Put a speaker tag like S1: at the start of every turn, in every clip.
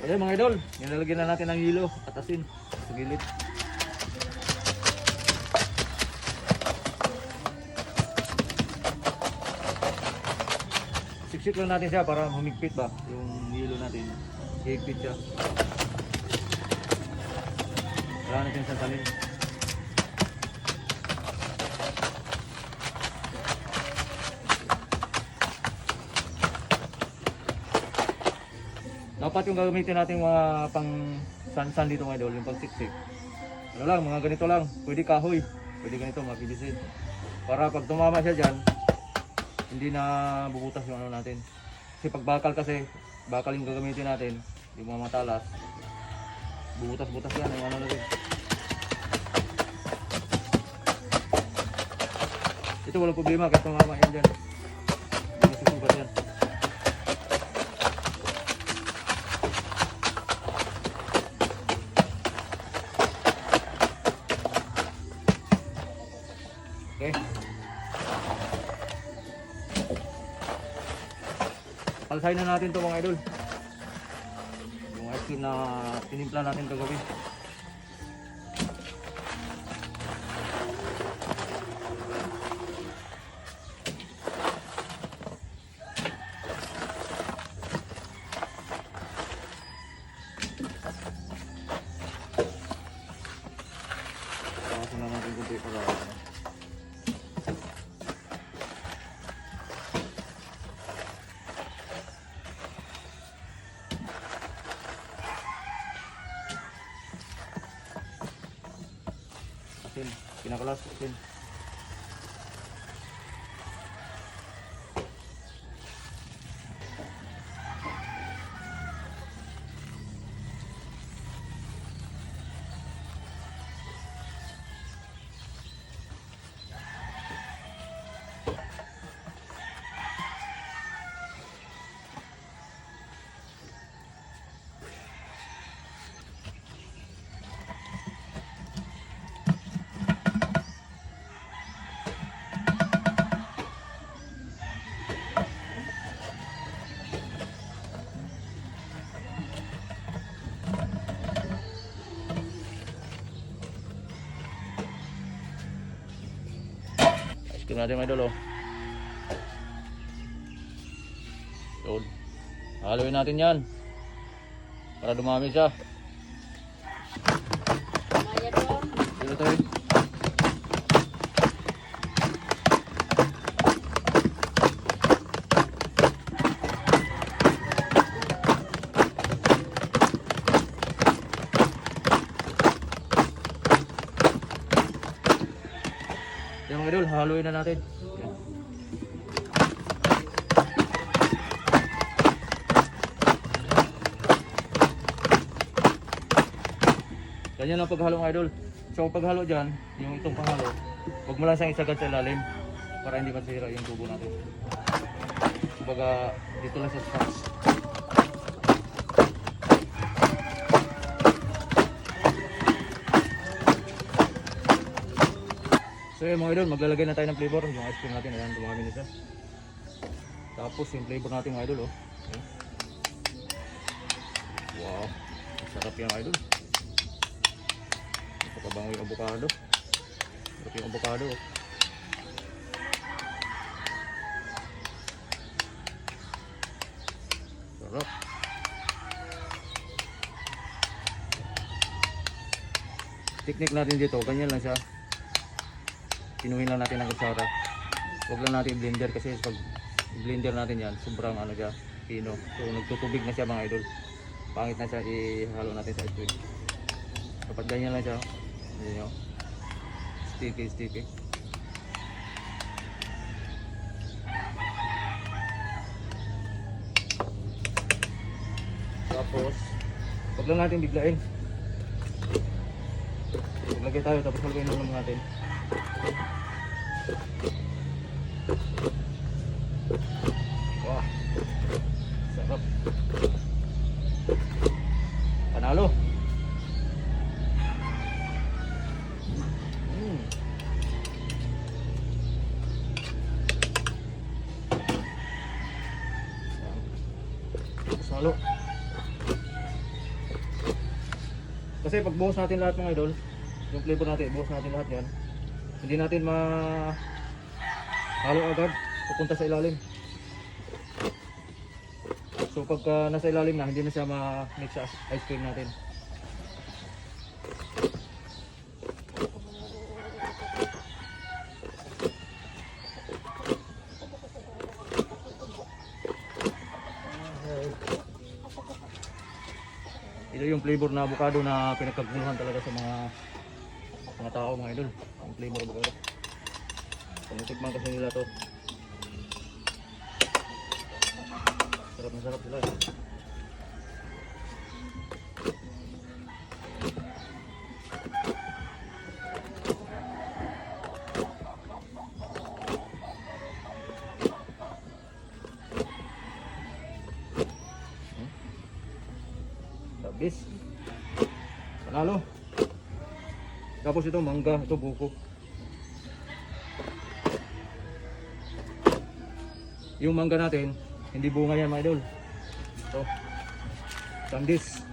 S1: Ayan mga idol, nilalagyan na natin ng hilo at asin sa gilid. Siksik lang natin siya para humigpit ba yung hilo natin. Higpit siya. Wala natin sasalin. Dapat yung gagamitin natin mga pang san-san dito mga idol, yung pang siksik. Ano lang, mga ganito lang. Pwede kahoy. Pwede ganito, mabilisin. Para pag tumama siya dyan, hindi na bubutas yung ano natin. Kasi pag bakal kasi, bakal yung gagamitin natin, yung mga matalas, bubutas-butas yan yung ano natin. Ito walang problema kahit tumama yan dyan. Hindi masusugat yan. Okay. Palsahin na natin to mga idol. Yung ice cream na tinimpla natin kagabi. Bawasan na natin kunti para asin. Pinakalas asin. Cream natin mga idol. Yun. Haluin natin yan. Para dumami siya. Haluin na natin. Yan. Ganyan ang paghalo mga idol. So paghalo dyan, yung itong panghalo, huwag mo lang siyang isagad sa ilalim para hindi masira yung tubo natin. Kumbaga, dito lang sa spots. So yun mga idol, maglalagay na tayo ng flavor. Yung ice cream natin, ayan, dumami siya. Tapos yung flavor natin mga idol, oh. Wow, sarap yan mga idol. Napakabango yung avocado. Sarap yung avocado. oh. Sarap. Technique natin dito, ganyan lang siya. Pinuhin lang natin ng kutsara. Huwag lang natin blender kasi pag blender natin yan, sobrang ano siya, pino. So nagtutubig na siya mga idol. Pangit na siya, ihalo natin sa ice. Kapag ganyan lang siya, hindi nyo, sticky, sticky. Tapos, wag lang natin biglain. Maglagay tayo, tapos malagay naman natin. Wah, sarap. Panalo. Mm. Salo. Kasi pag buhos natin lahat mga idol, yung flavor natin, buhos natin lahat yan. Hindi natin ma halo agad, pupunta sa ilalim. So pagka nasa ilalim na, hindi na siya ma-mix sa ice cream natin. Ito yung flavor na avocado na pinagkaguluhan talaga sa mga mga tao mga idol. Ang flavor avocado. Panitikman kasi nila to. Sarap na sarap sila. eh. Tapos ito mangga, ito buko. Yung mangga natin, hindi bunga yan mga idol. Ito. Sandis.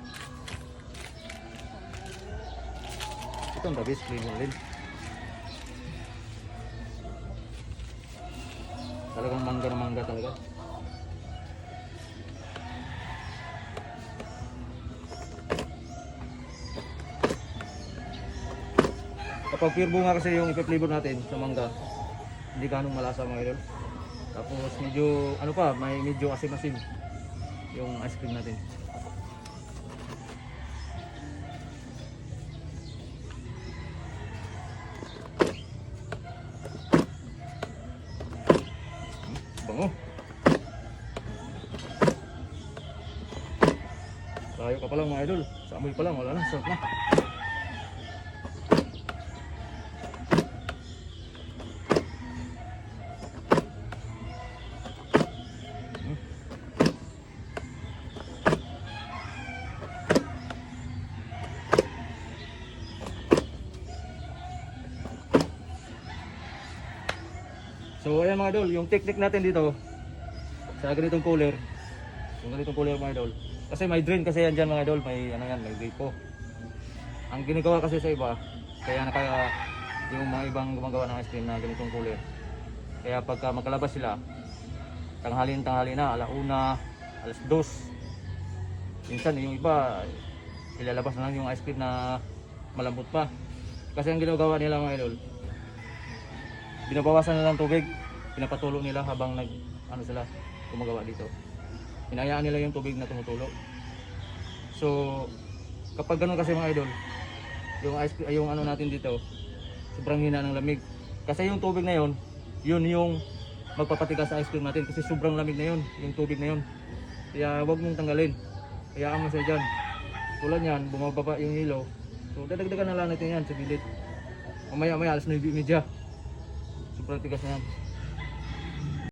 S1: Ito ang labis, flavor din. Talagang mangga na mangga talaga. Kapag pure bunga kasi yung ipa-flavor natin sa mangga, hindi ganong malasa mga idol. Tapos medyo, ano pa, may medyo asim-asim yung ice cream natin. Hmm, Bango. Layo ka pa lang mga idol. Sa amoy pa lang, wala na, sarap na. So ayan mga idol, yung technique natin dito sa ganitong cooler, yung ganitong cooler mga idol. Kasi may drain kasi yan dyan mga idol, may ano yan, may gripo. Ang ginagawa kasi sa iba, kaya naka yung mga ibang gumagawa ng ice cream na ganitong cooler. Kaya pagka magkalabas sila, tanghalin tanghali na, alauna, alas dos. Minsan yung iba, ilalabas na lang yung ice cream na malambot pa. Kasi ang ginagawa nila mga idol, binabawasan na lang tubig, pinapatulo nila habang nag ano sila gumagawa dito. Hinayaan nila yung tubig na tumutulo. So kapag ganun kasi mga idol, yung ice yung ano natin dito, sobrang hina ng lamig. Kasi yung tubig na yon, yun yung magpapatigas sa ice cream natin kasi sobrang lamig na yun, yung tubig na yun. Kaya wag mong tanggalin. Hayaan mo siya dyan. Tulad yan, bumababa yung hilo. So dadagdagan na lang natin yan sa gilid. Mamaya maya alas 9.30. Sobrang tigas na yan.